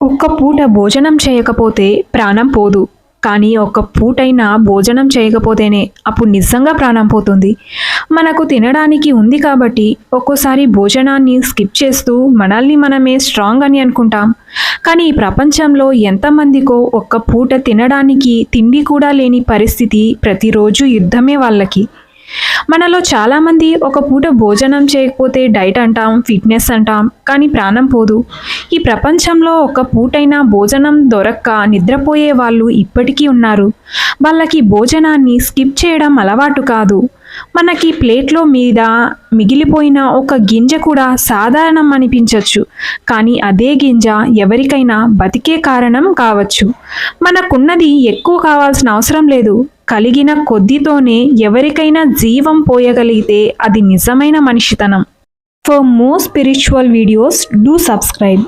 ఒక్క పూట భోజనం చేయకపోతే ప్రాణం పోదు. కానీ ఒక్క పూటైనా భోజనం చేయకపోతేనే అప్పుడు నిజంగా ప్రాణం పోతుంది. మనకు తినడానికి ఉంది కాబట్టి ఒక్కోసారి భోజనాన్ని స్కిప్ చేస్తూ మనల్ని మనమే స్ట్రాంగ్ అని అనుకుంటాం. కానీ ఈ ప్రపంచంలో ఎంతమందికో ఒక్క పూట తినడానికి తిండి కూడా లేని పరిస్థితి ప్రతిరోజు యుద్ధమే వాళ్ళకి. మనలో చాలామంది ఒక పూట భోజనం చేయకపోతే డైట్ అంటాం ఫిట్నెస్ అంటాం కానీ ప్రాణం పోదు. ఈ ప్రపంచంలో ఒక పూటైనా భోజనం దొరక్క నిద్రపోయే వాళ్ళు ఇప్పటికీ ఉన్నారు. వాళ్ళకి భోజనాన్ని స్కిప్ చేయడం అలవాటు కాదు. మనకి ప్లేట్లో మీద మిగిలిపోయిన ఒక గింజ కూడా సాధారణం అనిపించవచ్చు కానీ అదే గింజ ఎవరికైనా బతికే కారణం కావచ్చు. మనకున్నది ఎక్కువ కావాల్సిన అవసరం లేదు. కలిగిన కొద్దితోనే ఎవరికైనా జీవం పోయగలిగితే అది నిజమైన మనిషితనం. For more spiritual videos do subscribe